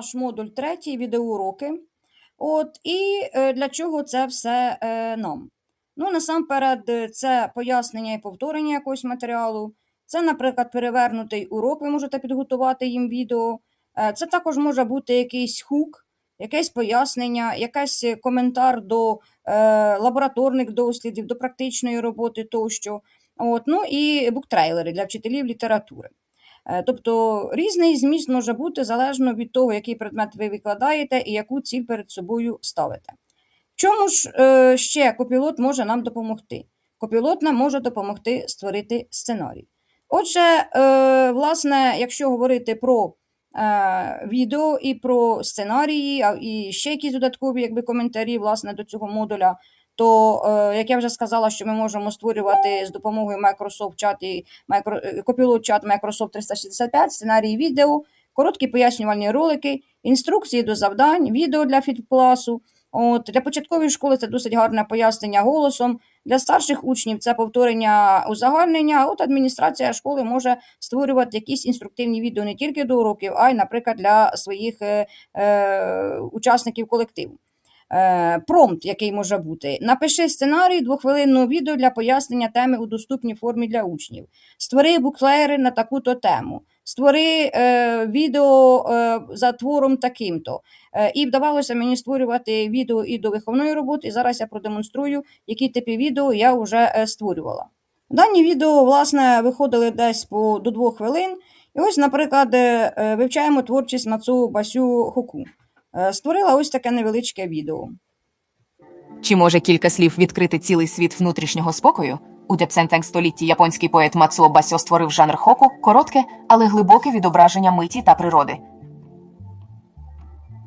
наш модуль третій, відеоуроки. От, і е, для чого це все е, нам? Ну, насамперед, е, це пояснення і повторення якогось матеріалу. Це, наприклад, перевернутий урок, ви можете підготувати їм відео. Це також може бути якийсь хук, якесь пояснення, якийсь коментар до лабораторних дослідів, до практичної роботи тощо. От, ну і буктрейлери для вчителів літератури. Е, Тобто різний зміст може бути залежно від того, який предмет ви викладаєте і яку ціль перед собою ставите. В чому ж е, ще копілот може нам допомогти? Копілот нам може допомогти створити сценарій. Отже, е, власне, якщо говорити про відео і про сценарії, і ще якісь додаткові якби, коментарі власне, до цього модуля, то, е, як я вже сказала, що ми можемо створювати з допомогою Microsoft Chat і е, Copilot Chat Microsoft 365 сценарії відео, короткі пояснювальні ролики, інструкції до завдань, відео для фіткласу. От, для початкової школи це досить гарне пояснення голосом. Для старших учнів це повторення узагальнення. А от адміністрація школи може створювати якісь інструктивні відео не тільки до уроків, а й, наприклад, для своїх е, е, учасників колективу. Е, промпт, який може бути. Напиши сценарій двохвилинного відео для пояснення теми у доступній формі для учнів. Створи буклеєри на таку-то тему. Створи е, відео е, за твором таким-то. Е, і вдавалося мені створювати відео і до виховної роботи. І зараз я продемонструю, які типи відео я вже е, створювала. Дані відео, власне, виходили десь по, до двох хвилин. І ось, наприклад, е, е, вивчаємо творчість Мацу Басю Хоку. Е, Створила ось таке невеличке відео. Чи може кілька слів відкрити цілий світ внутрішнього спокою? У Депсентенг столітті японський поет Мацуо Басьо створив жанр хоку, коротке, але глибоке відображення миті та природи.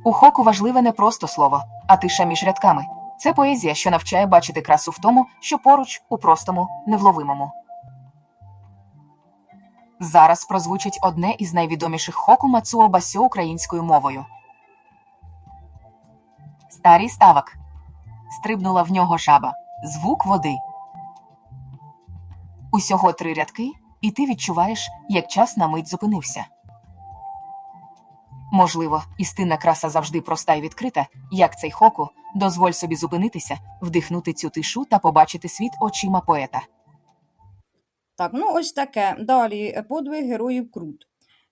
У хоку важливе не просто слово, а тиша між рядками. Це поезія, що навчає бачити красу в тому, що поруч у простому, невловимому. Зараз прозвучить одне із найвідоміших хоку Мацуо Басьо українською мовою. Старий ставок. Стрибнула в нього жаба. Звук води. Усього три рядки, і ти відчуваєш, як час на мить зупинився. Можливо, істинна краса завжди проста і відкрита, як цей хоку, дозволь собі зупинитися, вдихнути цю тишу та побачити світ очима поета. Так, ну ось таке. Далі подвиг героїв Крут.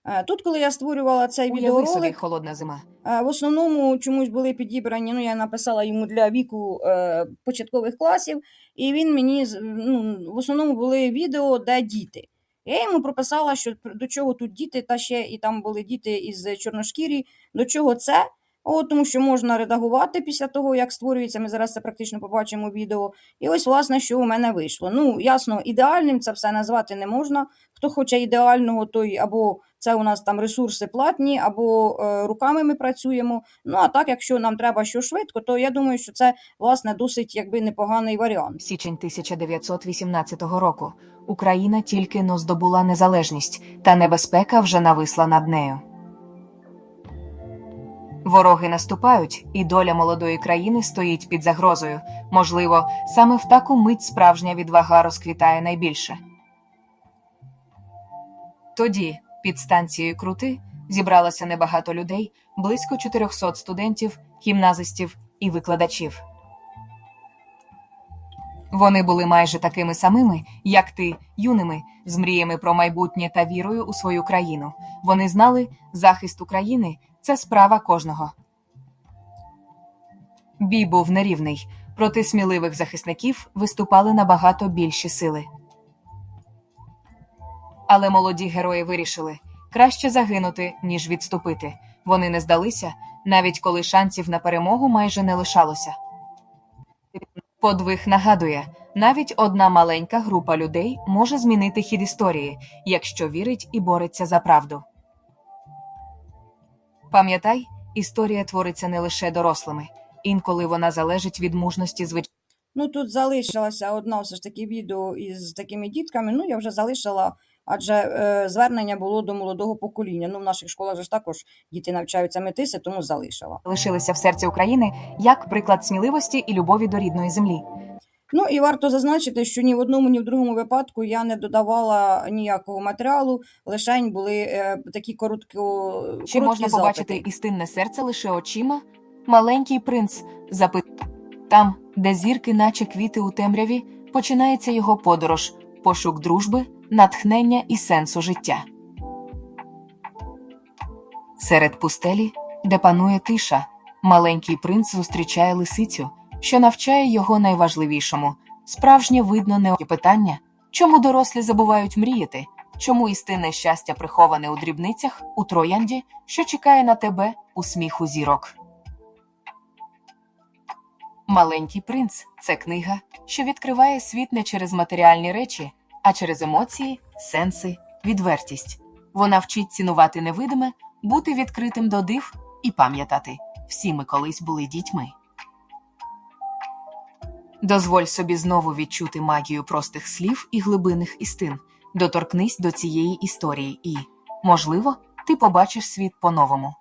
Е, Тут, коли я створювала цей Уяви собі холодна зима. е, в основному чомусь були підібрані. Ну, я написала йому для віку е, початкових класів, і він мені ну, в основному були відео, де діти. Я йому прописала, що до чого тут діти, та ще і там були діти із чорношкірі, до чого це. О, тому що можна редагувати після того, як створюється. Ми зараз це практично побачимо відео. І ось, власне, що у мене вийшло. Ну, ясно, ідеальним це все назвати не можна. Хто хоче ідеального, той або це у нас там ресурси платні, або е, руками ми працюємо. Ну а так, якщо нам треба що швидко, то я думаю, що це власне досить якби непоганий варіант. Січень 1918 року. Україна тільки но здобула незалежність, та небезпека вже нависла над нею. Вороги наступають, і доля молодої країни стоїть під загрозою. Можливо, саме в таку мить справжня відвага розквітає найбільше. Тоді, під станцією Крути, зібралося небагато людей, близько 400 студентів, гімназистів і викладачів. Вони були майже такими самими, як ти, юними, з мріями про майбутнє та вірою у свою країну. Вони знали, захист України це справа кожного. Бій був нерівний. Проти сміливих захисників виступали набагато більші сили. Але молоді герої вирішили краще загинути, ніж відступити. Вони не здалися, навіть коли шансів на перемогу майже не лишалося. Подвиг нагадує, навіть одна маленька група людей може змінити хід історії, якщо вірить і бореться за правду. Пам'ятай, історія твориться не лише дорослими, інколи вона залежить від мужності звичайних. Ну тут залишилася одна все ж таки відео із такими дітками. Ну я вже залишила, адже е, звернення було до молодого покоління. Ну в наших школах же ж також діти навчаються метиси, тому залишила. лишилися в серці України як приклад сміливості і любові до рідної землі. Ну і варто зазначити, що ні в одному, ні в другому випадку я не додавала ніякого матеріалу, лишень були е, такі коротко, Чи короткі можна побачити істинне серце лише очима? Маленький принц запит. Там, де зірки, наче квіти у темряві, починається його подорож, пошук дружби, натхнення і сенсу життя. Серед пустелі, де панує тиша, маленький принц зустрічає лисицю, що навчає його найважливішому. Справжнє видно не питання, чому дорослі забувають мріяти, чому істинне щастя приховане у дрібницях, у троянді, що чекає на тебе у сміху зірок. Маленький принц це книга, що відкриває світ не через матеріальні речі, а через емоції, сенси, відвертість. Вона вчить цінувати невидиме, бути відкритим до див і пам'ятати всі ми колись були дітьми. Дозволь собі знову відчути магію простих слів і глибинних істин. Доторкнись до цієї історії і, можливо, ти побачиш світ по-новому.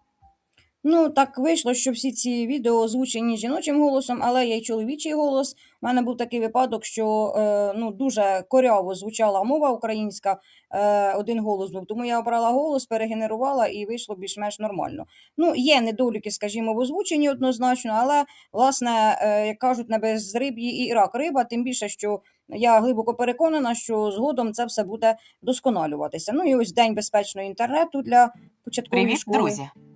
Ну, так вийшло, що всі ці відео озвучені жіночим голосом, але є й чоловічий голос. У мене був такий випадок, що е, ну, дуже коряво звучала мова українська, е, один голос був. Тому я обрала голос, перегенерувала і вийшло більш-менш нормально. Ну, є недоліки, скажімо, в озвученні однозначно, але, власне, е, як кажуть, не без риб'ї і рак риба, тим більше, що я глибоко переконана, що згодом це все буде досконалюватися. Ну і ось день безпечного інтернету для початкової Привіт, школи. друзі!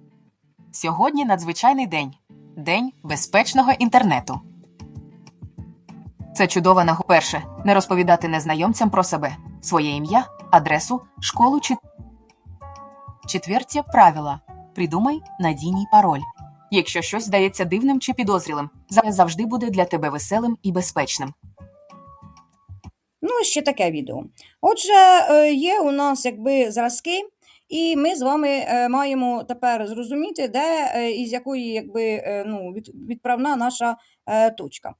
Сьогодні надзвичайний день День безпечного інтернету. Це чудова нагода. Перше не розповідати незнайомцям про себе, своє ім'я, адресу, школу чи четверте правила. Придумай надійний пароль. Якщо щось здається дивним чи підозрілим, за- завжди буде для тебе веселим і безпечним. Ну, ще таке відео. Отже, е, є у нас якби зразки, і ми з вами е, маємо тепер зрозуміти, де е, і з якої якби, е, ну, відправна наша точка.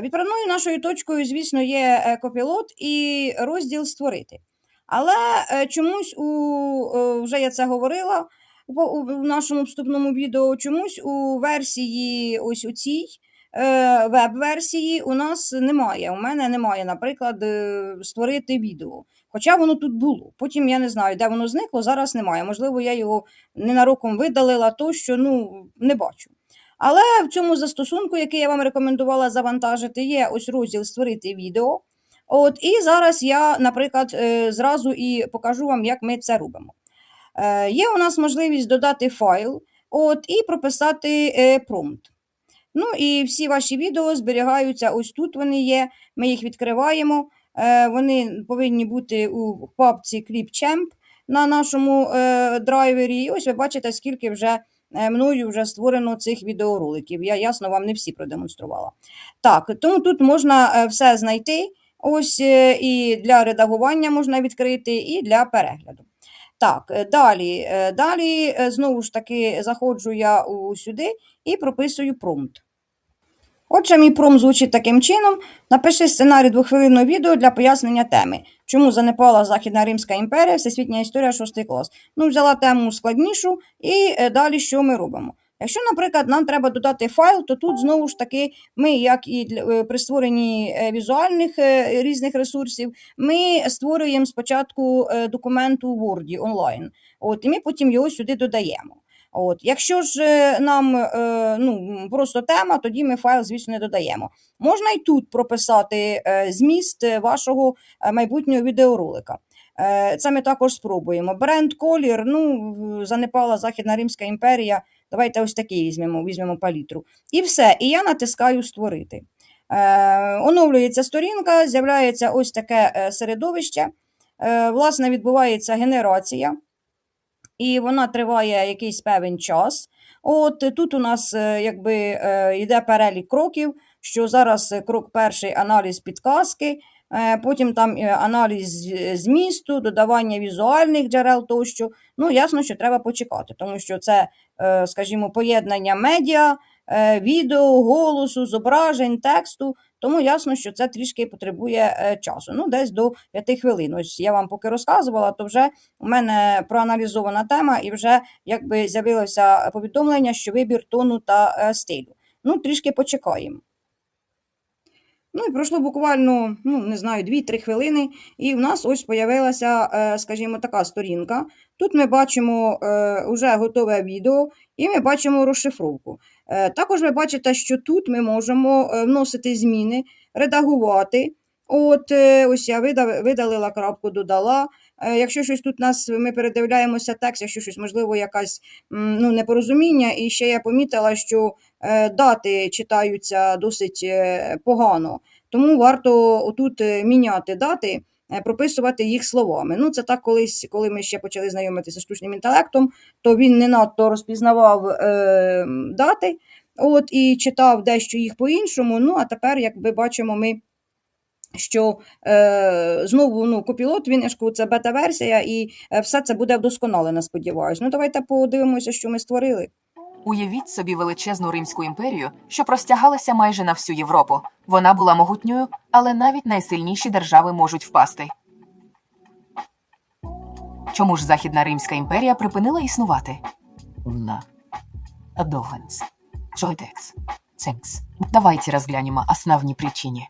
Відправною нашою точкою, звісно, є копілот і розділ створити. Але чомусь у вже я це говорила у, нашому вступному відео, чомусь у версії ось у цій веб-версії у нас немає. У мене немає, наприклад, створити відео. Хоча воно тут було. Потім я не знаю, де воно зникло, зараз немає. Можливо, я його ненароком видалила, то що ну, не бачу. Але в цьому застосунку, який я вам рекомендувала завантажити, є ось розділ Створити відео. От, і зараз я, наприклад, е, зразу і покажу вам, як ми це робимо. Е, Є у нас можливість додати файл от, і прописати е, промпт. Ну і всі ваші відео зберігаються ось тут. Вони є. Ми їх відкриваємо. Е, Вони повинні бути у папці ClipChamp на нашому е, драйвері. І ось ви бачите, скільки вже е, мною вже створено цих відеороликів. Я ясно вам не всі продемонструвала. Так, тому тут можна все знайти. Ось і для редагування можна відкрити, і для перегляду. Так, далі, далі знову ж таки заходжу я сюди і прописую промпт. Отже, мій промпт звучить таким чином: напиши сценарій двохвилинного відео для пояснення теми, чому занепала Західна Римська імперія, Всесвітня історія 6 клас. Ну, взяла тему складнішу, і е, далі що ми робимо? Якщо, наприклад, нам треба додати файл, то тут знову ж таки ми, як і е, при створенні е, візуальних різних ресурсів, ми створюємо спочатку документ у Word онлайн. От, і ми потім його сюди додаємо. От. Якщо ж е, нам е, ну, просто тема, тоді ми файл, звісно, не додаємо. Можна і тут прописати е, зміст вашого е, майбутнього відеоролика. Це ми також спробуємо. Бренд, колір, ну, занепала Західна Римська імперія. Давайте ось такий візьмемо, візьмемо палітру. І все. І я натискаю створити. Е, оновлюється сторінка, з'являється ось таке середовище. Е, власне, відбувається генерація і вона триває якийсь певний час. От тут у нас е, якби е, йде перелік кроків, що зараз крок перший аналіз підказки, е, потім там аналіз змісту, додавання візуальних джерел тощо. Ну, ясно, що треба почекати, тому що це, скажімо, поєднання медіа, відео, голосу, зображень, тексту. Тому ясно, що це трішки потребує е, часу. Ну, десь до 5 хвилин. Ось я вам поки розказувала, то вже у мене проаналізована тема, і вже якби з'явилося повідомлення, що вибір тону та е, стилю. Ну, трішки почекаємо. Ну і пройшло буквально, ну не знаю, 2-3 хвилини, і в нас ось появилася, е, скажімо, така сторінка. Тут ми бачимо е, уже готове відео, і ми бачимо розшифровку. Е, Також ви бачите, що тут ми можемо е, вносити зміни, редагувати. От е, ось я видалила крапку, додала. Якщо щось тут нас ми передивляємося текст, якщо щось можливо, якась ну, непорозуміння, і ще я помітила, що дати читаються досить погано, тому варто отут е, міняти дати, прописувати їх словами. Ну, це так колись, коли ми ще почали знайомитися з штучним інтелектом, то він не надто розпізнавав е, дати, от, і читав дещо їх по-іншому. Ну, а тепер, як ми бачимо, ми. Що е, знову ну, копілот, він ж це бета-версія, і е, все це буде вдосконалено, сподіваюсь. Ну, давайте подивимося, що ми створили. Уявіть собі величезну Римську імперію, що простягалася майже на всю Європу. Вона була могутньою, але навіть найсильніші держави можуть впасти. Чому ж Західна Римська імперія припинила існувати? На. Адоганс. Жойдекс. Ценкс. Давайте розглянемо основні причини.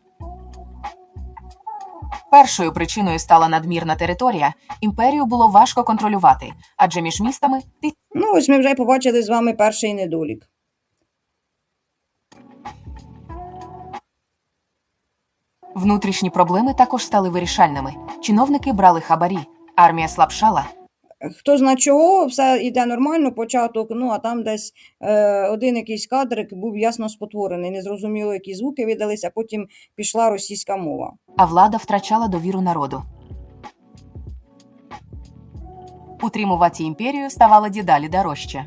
Першою причиною стала надмірна територія. Імперію було важко контролювати, адже між містами ти Ну, ось ми вже побачили з вами перший недолік. Внутрішні проблеми також стали вирішальними. Чиновники брали хабарі, армія слабшала, Хто зна чого, все йде нормально, початок, ну а там десь е, один якийсь кадрик був ясно спотворений, незрозуміло, які звуки видалися, а потім пішла російська мова. а влада втрачала довіру народу. Утримувати імперію ставало дедалі дорожче.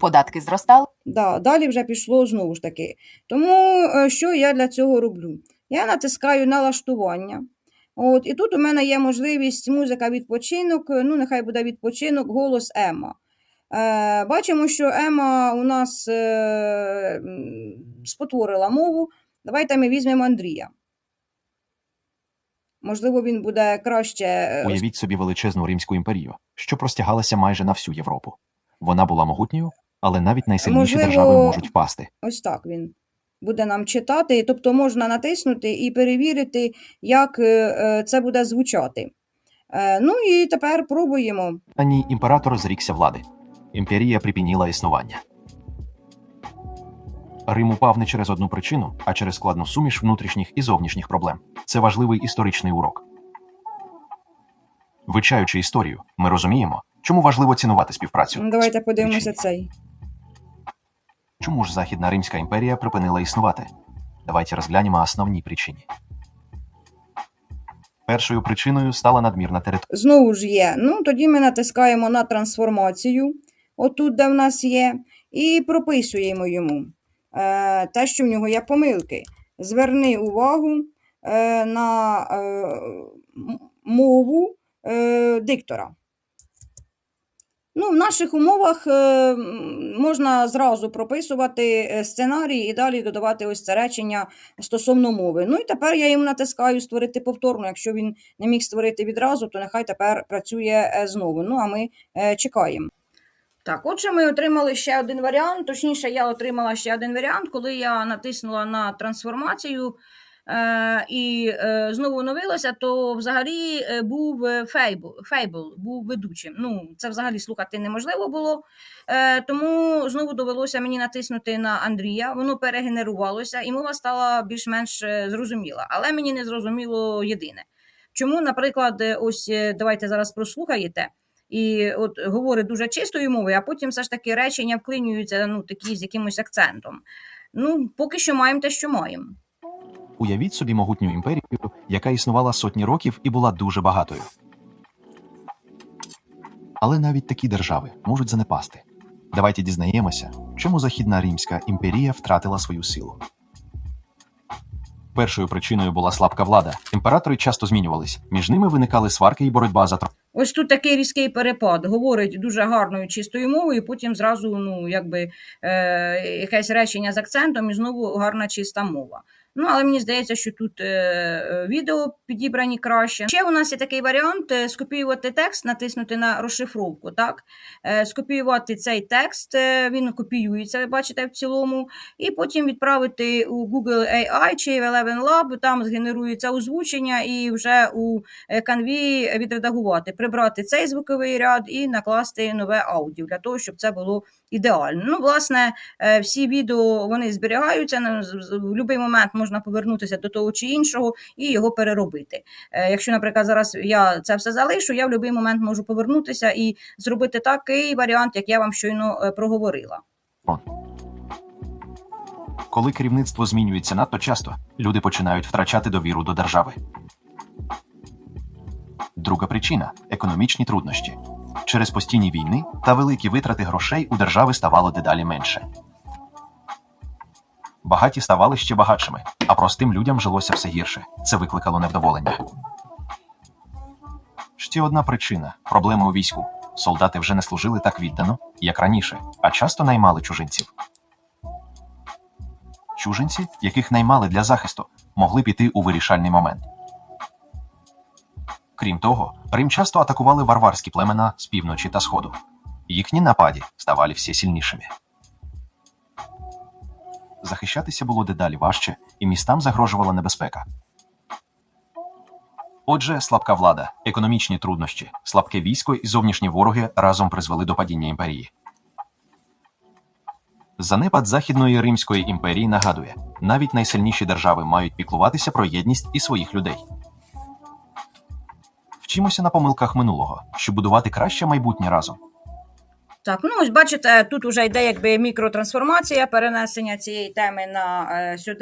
Податки зростали, Да, далі вже пішло знову ж таки. Тому е, що я для цього роблю? Я натискаю налаштування. От, і тут у мене є можливість музика відпочинок, ну нехай буде відпочинок, голос Ема. Е, бачимо, що Ема у нас е, спотворила мову. Давайте ми візьмемо Андрія. Можливо, він буде краще. е, Уявіть собі величезну Римську імперію, що простягалася майже на всю Європу. Вона була могутньою, але навіть найсильніші Можливо, держави можуть впасти. Ось так він буде нам читати. Тобто можна натиснути і перевірити, як е, е, це буде звучати. Е, Ну і тепер пробуємо. Ані імператор зрікся влади. Імперія припініла існування. Рим упав не через одну причину, а через складну суміш внутрішніх і зовнішніх проблем. Це важливий історичний урок. Вивчаючи історію, ми розуміємо, чому важливо цінувати співпрацю. Давайте подивимося цей. Чому ж Західна Римська імперія припинила існувати? Давайте розглянемо основні причини. Першою причиною стала надмірна територія. Знову ж є. Ну, тоді ми натискаємо на трансформацію, отут, де в нас є, і прописуємо йому е, те, що в нього є помилки. Зверни увагу е, на е, мову е, диктора. Ну, в наших умовах е, можна зразу прописувати е, сценарій і далі додавати ось це речення стосовно мови. Ну і тепер я йому натискаю створити повторно. Якщо він не міг створити відразу, то нехай тепер працює е, знову. Ну а ми чекаємо. Так, отже, ми отримали ще один варіант. Точніше, я отримала ще один варіант, коли я натиснула на трансформацію і е, знову оновилася, то взагалі е, був е, Фейбл, Фейбл був ведучим. Ну, це взагалі слухати неможливо було. Е, тому знову довелося мені натиснути на Андрія, воно перегенерувалося, і мова стала більш-менш е, зрозуміла. Але мені не зрозуміло єдине. Чому, наприклад, е, ось е, давайте зараз прослухаєте. І от говорить дуже чистою мовою, а потім все ж таки речення вклинюються ну, такі з якимось акцентом. Ну, поки що маємо те, що маємо. Уявіть собі могутню імперію, яка існувала сотні років і була дуже багатою. Але навіть такі держави можуть занепасти. Давайте дізнаємося, чому Західна Римська імперія втратила свою силу. Першою причиною була слабка влада. Імператори часто змінювались, між ними виникали сварки і боротьба за трон. Ось тут такий різкий перепад. Говорить дуже гарною чистою мовою, потім зразу, ну, якби е, якесь речення з акцентом і знову гарна чиста мова. Ну, але мені здається, що тут е, е, відео підібрані краще. Ще у нас є такий варіант: е, скопіювати текст, натиснути на розшифровку. Так? Е, скопіювати цей текст, е, він копіюється, ви бачите, в цілому, і потім відправити у Google AI чи в Eleven Lab, там згенерується озвучення, і вже у Canvі відредагувати, прибрати цей звуковий ряд і накласти нове аудіо для того, щоб це було ідеально. Ну, власне, всі відео вони зберігаються. з- В будь-який момент повернутися до того чи іншого і його переробити. Е, Якщо, наприклад, зараз я це все залишу, я в будь-який момент можу повернутися і зробити такий варіант, як я вам щойно е, проговорила. Коли керівництво змінюється надто часто, люди починають втрачати довіру до держави. Друга причина економічні труднощі. Через постійні війни та великі витрати грошей у держави ставало дедалі менше. Багаті ставали ще багатшими, а простим людям жилося все гірше. Це викликало невдоволення. Ще одна причина проблеми у війську. Солдати вже не служили так віддано, як раніше, а часто наймали чужинців. Чужинці, яких наймали для захисту, могли піти у вирішальний момент. Крім того, Рим часто атакували варварські племена з півночі та сходу. Їхні нападі ставали все сильнішими. Захищатися було дедалі важче, і містам загрожувала небезпека. Отже, слабка влада, економічні труднощі, слабке військо і зовнішні вороги разом призвели до падіння імперії. Занепад Західної Римської імперії нагадує, навіть найсильніші держави мають піклуватися про єдність і своїх людей. Вчимося на помилках минулого, щоб будувати краще майбутнє разом. Так, ну ось бачите, тут вже йде якби мікротрансформація, перенесення цієї теми на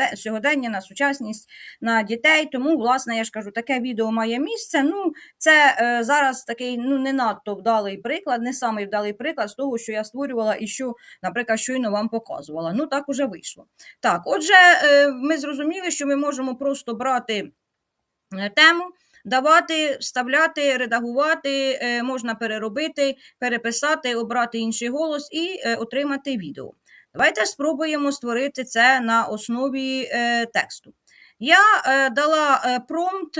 е, сьогодення, на сучасність, на дітей. Тому, власне, я ж кажу, таке відео має місце. Ну, це е, зараз такий ну не надто вдалий приклад, не самий вдалий приклад з того, що я створювала і що, наприклад, щойно вам показувала. Ну, так уже вийшло. Так, отже, е, ми зрозуміли, що ми можемо просто брати е, тему. Давати, вставляти, редагувати, е, можна переробити, переписати, обрати інший голос і е, отримати відео. Давайте спробуємо створити це на основі е, тексту. Я дала промпт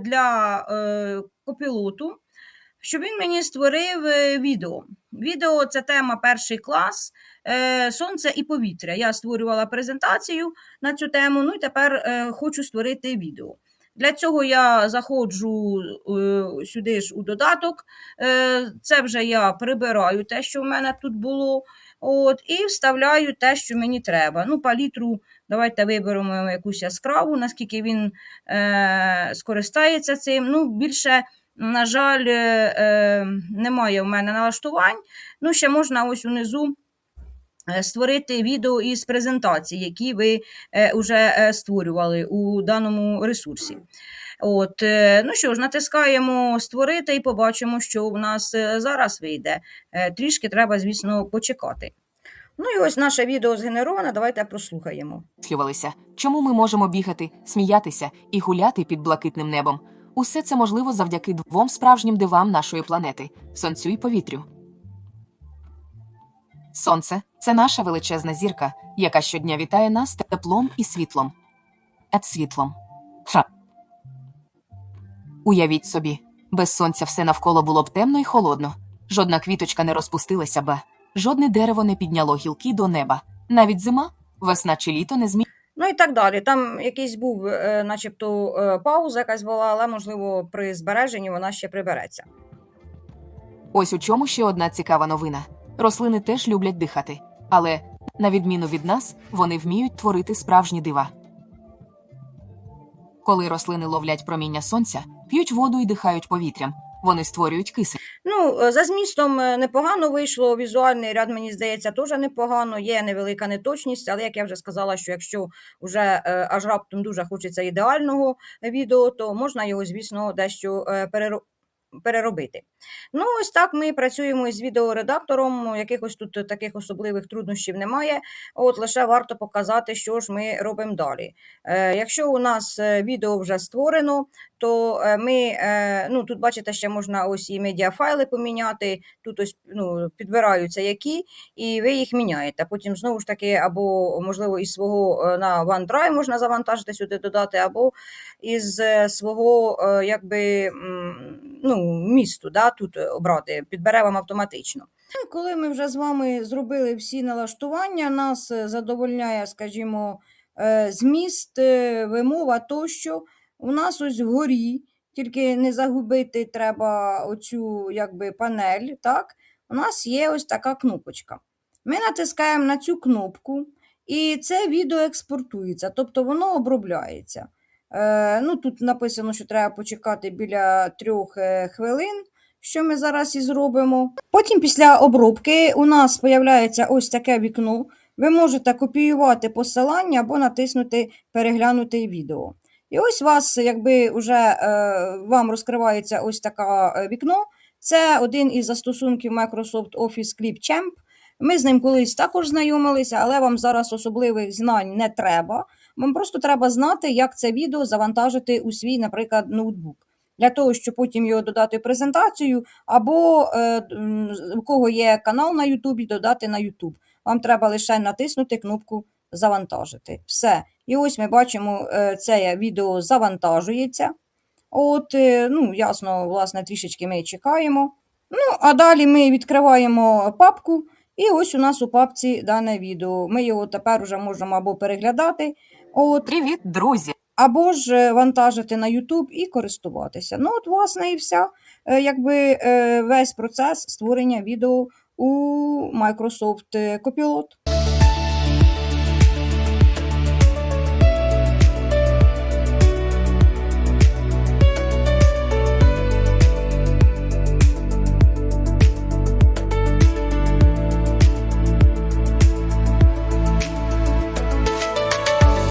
для копілоту, щоб він мені створив відео. Відео це тема перший клас, сонце і повітря. Я створювала презентацію на цю тему, ну і тепер хочу створити відео. Для цього я заходжу е, сюди ж у додаток. Е, це вже я прибираю те, що в мене тут було. От, і вставляю те, що мені треба. Ну, палітру, давайте виберемо якусь яскраву, наскільки він е, скористається цим. Ну, більше, на жаль, е, е, немає в мене налаштувань. Ну, ще можна ось унизу створити відео із презентацій, які ви вже створювали у даному ресурсі. От, е, ну що ж, натискаємо створити і побачимо, що у нас е, зараз вийде. Е, Трішки треба, звісно, почекати. Ну і ось наше відео згенероване. Давайте прослухаємо. Чому ми можемо бігати, сміятися і гуляти під блакитним небом? Усе це можливо завдяки двом справжнім дивам нашої планети сонцю і повітрю. Сонце це наша величезна зірка, яка щодня вітає нас теплом і світлом. Ет світлом. Ша. Уявіть собі, без сонця все навколо було б темно і холодно. Жодна квіточка не розпустилася б, жодне дерево не підняло гілки до неба. Навіть зима, весна чи літо не змі. Ну і так далі. Там якийсь був, е, начебто, е, пауза якась була, але, можливо, при збереженні вона ще прибереться. Ось у чому ще одна цікава новина: рослини теж люблять дихати, але, на відміну від нас, вони вміють творити справжні дива. Коли рослини ловлять проміння сонця, п'ють воду і дихають повітрям, вони створюють кисень. Ну, е, за змістом е, непогано вийшло. Візуальний ряд, мені здається, теж непогано. Є невелика неточність, але як я вже сказала, що якщо вже е, аж раптом дуже хочеться ідеального відео, то можна його, звісно, дещо е, переро- переробити. Ну, ось так ми працюємо із відеоредактором. Якихось тут таких особливих труднощів немає. От лише варто показати, що ж ми робимо далі. Е, якщо у нас е, відео вже створено, то е, ми, е, ну тут бачите, ще можна ось і медіафайли поміняти. Тут ось ну, підбираються які, і ви їх міняєте. Потім знову ж таки, або можливо із свого на OneDrive можна завантажити сюди додати, або із свого якби м, ну, місту, да, тут обрати, підбере вам автоматично. Коли ми вже з вами зробили всі налаштування, нас е, задовольняє, скажімо, е, зміст, е, вимова тощо. У нас ось вгорі, тільки не загубити треба оцю якби, панель, так? У нас є ось така кнопочка. Ми натискаємо на цю кнопку, і це відео експортується, тобто воно обробляється. Е, ну, тут написано, що треба почекати біля трьох е, хвилин, що ми зараз і зробимо. Потім після обробки у нас з'являється ось таке вікно. Ви можете копіювати посилання або натиснути переглянути відео. І ось вас, якби вже е, вам розкривається ось таке вікно. Це один із застосунків Microsoft Office Clipchamp. Ми з ним колись також знайомилися, але вам зараз особливих знань не треба. Вам просто треба знати, як це відео завантажити у свій, наприклад, ноутбук. Для того, щоб потім його додати в презентацію, або е, у кого є канал на Ютубі, додати на Ютуб. Вам треба лише натиснути кнопку Завантажити. Все. І ось ми бачимо, е, це відео завантажується. От, е, ну, ясно, власне, трішечки ми чекаємо. Ну, а далі ми відкриваємо папку, і ось у нас у папці дане відео. Ми його тепер вже можемо або переглядати, от, Привіт, друзі! або ж е, вантажити на YouTube і користуватися. Ну, от, власне, і вся, е, якби, е, весь процес створення відео у Microsoft Copilot.